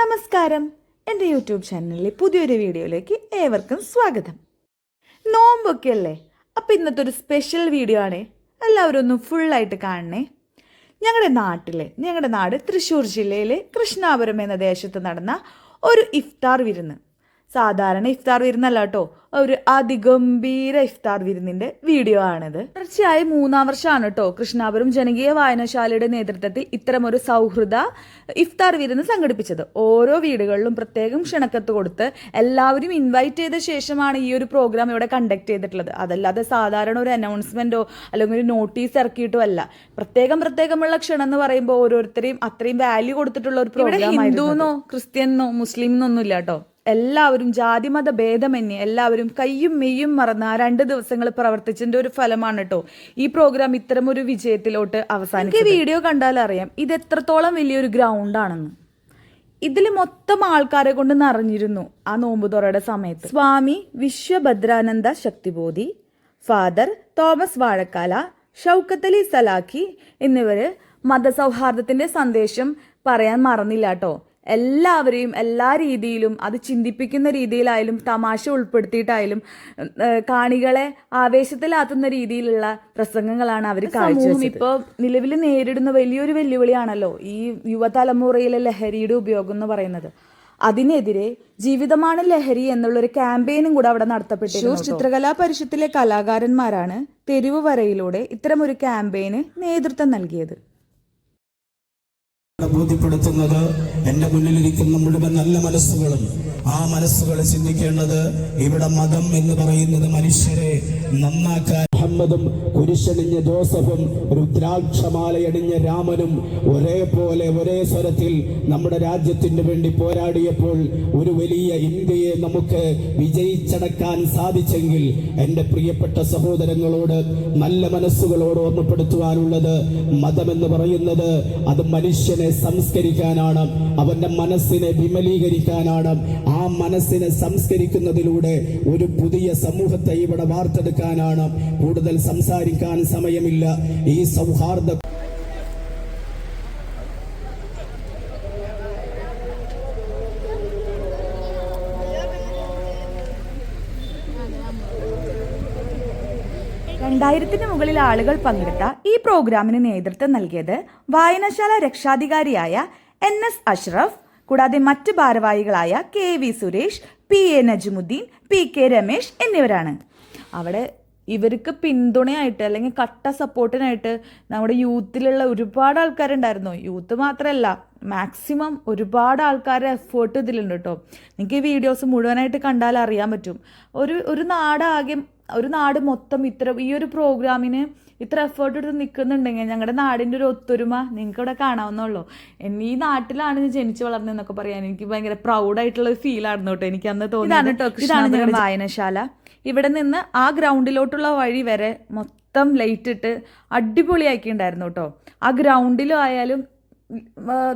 നമസ്കാരം. എന്റെ യൂട്യൂബ് ചാനലിലെ പുതിയൊരു വീഡിയോയിലേക്ക് ഏവർക്കും സ്വാഗതം. നോമ്പൊക്കെ അല്ലേ അപ്പം ഇന്നത്തെ ഒരു സ്പെഷ്യൽ വീഡിയോ ആണ്. എല്ലാവരും ഒന്ന് ഫുള്ളായിട്ട് കാണണേ. ഞങ്ങളുടെ നാട്ടിലെ ഞങ്ങളുടെ നാട് തൃശ്ശൂർ ജില്ലയിലെ കൃഷ്ണാപുരം എന്ന ദേശത്ത് നടന്ന ഒരു ഇഫ്താർ വിരുന്ന്. സാധാരണ ഇഫ്താർ വിരുന്നല്ല കേട്ടോ. ഒരു അതിഗംഭീര ഇഫ്താർ വിരുന്നിന്റെ വീഡിയോ ആണിത്. തുടർച്ചയായി മൂന്നാം വർഷമാണ് കേട്ടോ കൃഷ്ണാപുരം ജനകീയ വായനശാലയുടെ നേതൃത്വത്തിൽ ഇത്തരമൊരു സൗഹൃദ ഇഫ്താർ വിരുന്ന് സംഘടിപ്പിച്ചത്. ഓരോ വീടുകളിലും പ്രത്യേകം ക്ഷണക്കത്ത് കൊടുത്ത് എല്ലാവരും ഇൻവൈറ്റ് ചെയ്ത ശേഷമാണ് ഈ ഒരു പ്രോഗ്രാം ഇവിടെ കണ്ടക്ട് ചെയ്തിട്ടുള്ളത്. അതല്ലാതെ സാധാരണ ഒരു അനൗൺസ്മെന്റോ അല്ലെങ്കിൽ ഒരു നോട്ടീസ് ഇറക്കിയിട്ടോ അല്ല. പ്രത്യേകം പ്രത്യേകമുള്ള ക്ഷണം എന്ന് പറയുമ്പോൾ ഓരോരുത്തരെയും അത്രയും വാല്യൂ കൊടുത്തിട്ടുള്ള ഒരു പ്രോഗ്രാം ഹിന്ദുന്നോ ക്രിസ്ത്യനോ മുസ്ലിം എന്നൊന്നും ഇല്ല കേട്ടോ. എല്ലാവരും ജാതിമത ഭേദമന്യേ എല്ലാവരും കയ്യും മെയ്യും മറന്ന് ആ രണ്ട് ദിവസങ്ങൾ പ്രവർത്തിച്ചതിന്റെ ഒരു ഫലമാണ് കേട്ടോ ഈ പ്രോഗ്രാം ഇത്തരം ഒരു വിജയത്തിലോട്ട് അവസാനിക്കും വീഡിയോ കണ്ടാൽ അറിയാം ഇത് എത്രത്തോളം വലിയൊരു ഗ്രൗണ്ടാണെന്ന് ഇതിൽ മൊത്തം ആൾക്കാരെ കൊണ്ട് നിറഞ്ഞിരുന്നു ആ നോമ്പുതുറയുടെ സമയത്ത്. സ്വാമി വിശ്വഭദ്രാനന്ദ ശക്തിബോധി ഫാദർ തോമസ് വാഴക്കാല ഷൗക്കത്തലി സലാഖി എന്നിവര് മതസൗഹാർദ്ദത്തിന്റെ സന്ദേശം പറയാൻ മറന്നില്ല കേട്ടോ എല്ലാവരെയും എല്ലാ രീതിയിലും അത് ചിന്തിപ്പിക്കുന്ന രീതിയിലായാലും തമാശ ഉൾപ്പെടുത്തിയിട്ടായാലും കാണികളെ ആവേശത്തിലാത്തുന്ന രീതിയിലുള്ള പ്രസംഗങ്ങളാണ് അവർ സമൂഹം ഇപ്പോൾ നിലവിൽ നേരിടുന്ന വലിയൊരു വെല്ലുവിളിയാണല്ലോ ഈ യുവതലമുറയിലെ ലഹരിയുടെ ഉപയോഗം എന്ന് പറയുന്നത്. അതിനെതിരെ ജീവിതമാണ് ലഹരി എന്നുള്ളൊരു ക്യാമ്പയിനും കൂടെ അവിടെ നടത്തപ്പെട്ടു ചിത്രകലാ പരിഷത്തിലെ കലാകാരന്മാരാണ് തെരുവ് വരയിലൂടെ ഇത്തരമൊരു ക്യാമ്പയിന് നേതൃത്വം നൽകിയത്. ബോധ്യപ്പെടുത്തുന്നത് എന്റെ മുന്നിലിരിക്കുന്ന മുഴുവൻ നല്ല മനസ്സുകളും ആ മനസ്സുകളെ ചിന്തിക്കേണ്ടത് ഇവിടെ മതം എന്ന് പറയുന്നത് മനുഷ്യരെ നന്നാക്കാൻ. മുഹമ്മദും കുരിശണിഞ്ഞ ജോസഫും രുദ്രാക്ഷമാലയണിഞ്ഞ രാമനും ഒരേപോലെ ഒരേ സ്വരത്തിൽ നമ്മുടെ രാജ്യത്തിന് വേണ്ടി പോരാടിയപ്പോൾ ഒരു വലിയ ഇന്ത്യയെ നമുക്ക് വിജയിച്ചടക്കാൻ സാധിച്ചെങ്കിൽ എന്റെ പ്രിയപ്പെട്ട സഹോദരങ്ങളോട് നല്ല മനസ്സുകളോട് ഓർമ്മപ്പെടുത്തുവാനുള്ളത് മതമെന്ന് പറയുന്നത് അത് മനുഷ്യനെ സംസ്കരിക്കാനാണ് അവന്റെ മനസ്സിനെ വിമലീകരിക്കാനാണ്. ആ മനസ്സിനെ സംസ്കരിക്കുന്നതിലൂടെ ഒരു പുതിയ സമൂഹത്തെ ഇവിടെ വാർത്തെടുക്കാനാണ് കൂടുതൽ സംസാരിക്കാൻ സമയമില്ല. ഈ സൗഹാർദ്ദ രണ്ടായിരത്തിന് മുകളിൽ ആളുകൾ പങ്കെടുത്ത ഈ പ്രോഗ്രാമിന് നേതൃത്വം നൽകിയത് വായനശാല രക്ഷാധികാരിയായ എൻ എസ് അഷ്റഫ് കൂടാതെ മറ്റ് ഭാരവാഹികളായ K V Suresh P A Najmuddeen P K Ramesh എന്നിവരാണ്. അവിടെ ഇവർക്ക് പിന്തുണയായിട്ട് അല്ലെങ്കിൽ കട്ട സപ്പോർട്ടിനായിട്ട് നമ്മുടെ യൂത്തിലുള്ള ഒരുപാട് ആൾക്കാരുണ്ടായിരുന്നു. യൂത്ത് മാത്രമല്ല മാക്സിമം ഒരുപാട് ആൾക്കാരുടെ എഫേർട്ട് ഇതിലുണ്ട് കേട്ടോ നിങ്ങൾക്ക് ഈ വീഡിയോസ് മുഴുവനായിട്ട് കണ്ടാൽ അറിയാൻ പറ്റും. ഒരു ഒരു നാടാകെ ഒരു നാട് മൊത്തം ഇത്ര ഈ ഒരു പ്രോഗ്രാമിന് ഇത്ര എഫേർട്ട് എടുത്ത് നിൽക്കുന്നുണ്ടെങ്കിൽ ഞങ്ങളുടെ നാടിന്റെ ഒരു ഒത്തൊരുമ നിങ്ങൾക്ക് ഇവിടെ കാണാവുന്നുള്ളൂ എന്നെ ഈ നാട്ടിലാണ് ഞാൻ ജനിച്ചു വളർന്നതെന്നൊക്കെ പറയാൻ എനിക്ക് ഭയങ്കര പ്രൗഡായിട്ടുള്ള ഒരു ഫീലായിരുന്നു കേട്ടോ എനിക്ക് അന്ന് തോന്നി ഇതാണ് ഞങ്ങളുടെ വായനശാല. ഇവിടെ നിന്ന് ആ ഗ്രൗണ്ടിലോട്ടുള്ള വഴി വരെ മൊത്തം ലൈറ്റ് ഇട്ട് അടിപൊളിയാക്കിയിട്ടുണ്ടായിരുന്നു കേട്ടോ ആ ഗ്രൗണ്ടിലും ആയാലും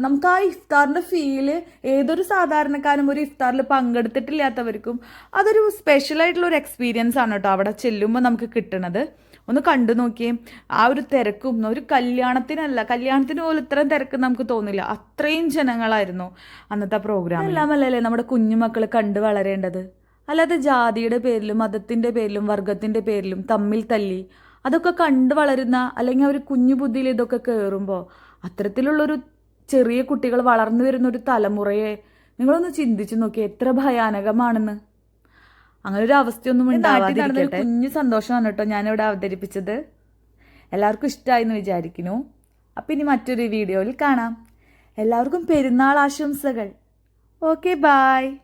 നമുക്ക് ആ ഇഫ്താറിന്റെ ഫീൽ ഏതൊരു സാധാരണക്കാരും ഒരു ഇഫ്താറിൽ പങ്കെടുത്തിട്ടില്ലാത്തവർക്കും അതൊരു സ്പെഷ്യൽ ആയിട്ടുള്ള ഒരു എക്സ്പീരിയൻസ് ആണ് കേട്ടോ അവിടെ ചെല്ലുമ്പോൾ നമുക്ക് കിട്ടണത്. ഒന്ന് കണ്ടു നോക്കിയേ. ആ ഒരു തിരക്കും ഒരു കല്യാണത്തിനല്ല കല്യാണത്തിന് പോലും ഇത്രയും തിരക്ക് നമുക്ക് തോന്നില്ല. അത്രയും ജനങ്ങളായിരുന്നു അന്നത്തെ പ്രോഗ്രാം എല്ലാമല്ലേ നമ്മുടെ കുഞ്ഞുമക്കൾ കണ്ടു വളരേണ്ടത്? അല്ലാതെ ജാതിയുടെ പേരിലും മതത്തിന്റെ പേരിലും വർഗത്തിന്റെ പേരിലും തമ്മിൽ തല്ലി അതൊക്കെ കണ്ടു വളരുന്ന അല്ലെങ്കിൽ അവർ കുഞ്ഞു ബുദ്ധിയിൽ ഇതൊക്കെ കയറുമ്പോൾ അത്തരത്തിലുള്ളൊരു ചെറിയ കുട്ടികൾ വളർന്നു വരുന്ന ഒരു തലമുറയെ നിങ്ങളൊന്ന് ചിന്തിച്ചു നോക്കി. എത്ര ഭയാനകമാണെന്ന്. അങ്ങനെ ഒരു അവസ്ഥയൊന്നും ഉണ്ടാവാതിരിക്കട്ടെ. കുഞ്ഞു സന്തോഷമാണ് കേട്ടോ ഞാനിവിടെ അവതരിപ്പിച്ചത്. എല്ലാവർക്കും ഇഷ്ടമായി എന്ന് വിചാരിക്കുന്നു. അപ്പം ഇനി മറ്റൊരു വീഡിയോയിൽ കാണാം. എല്ലാവർക്കും പെരുന്നാൾ ആശംസകൾ. Okay bye